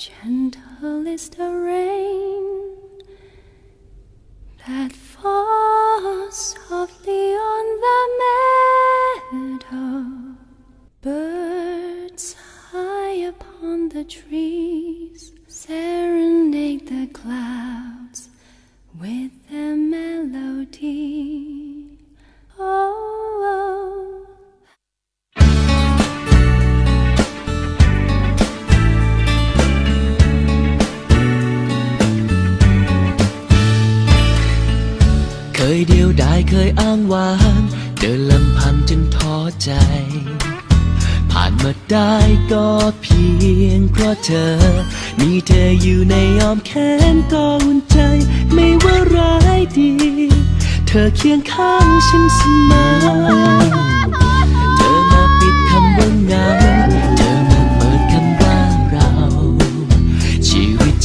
Gentle is the rain that falls softly on the meadow. Birds high upon the trees serenade the clouds ยเดียวดายเคยอ้างว้าง เดินลำพังจนท้อใจ ผ่านมาได้ก็เพียงเพราะเธอ มีเธออยู่ในอ้อมแขนก็อุ่นใจ ไม่ว่าร้ายดี เธอเคียงข้างฉันเสมอ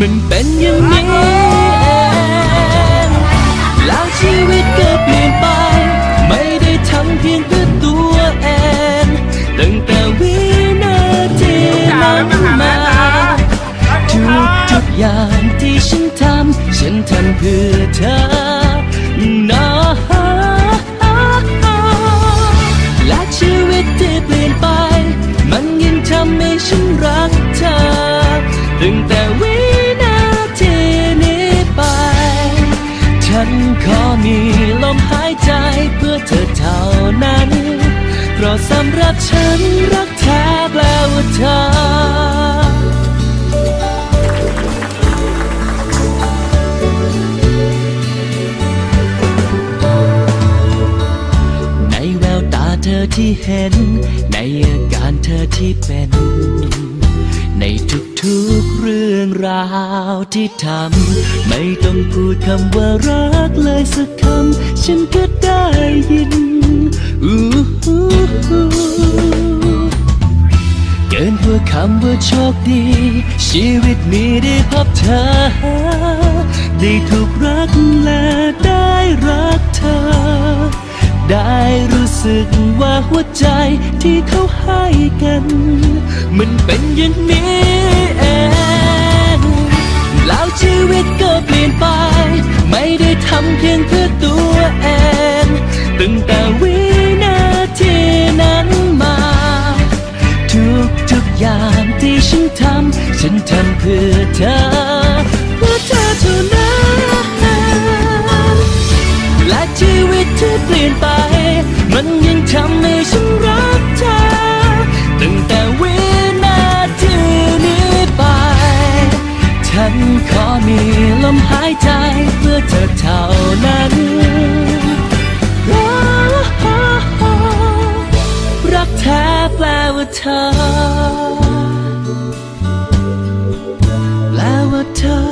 มันเป็นอย่างนี้ ที่เห็น ในอาการเธอที่เป็น ในทุกๆเรื่องราวที่ทำ ไม่ต้องพูดคำว่ารักเลยสักคำ ฉันก็ได้ยินอู้หูเกินกว่าคำว่าโชคดี ชีวิตนี้ได้พบเธอ ได้ถูกรักและได้รักเธอ ได้รู้สึกว่าหัวใจที่เขาให้กัน มันเป็นอย่างนี้เอง แล้วชีวิตก็เปลี่ยนไป ไม่ได้ทำเพียงเพื่อตัวเอง ตั้งแต่วินาทีนั้นมา ทุกทุกอย่างที่ฉันทำฉันทำเพื่อเธอ และว่าเธอ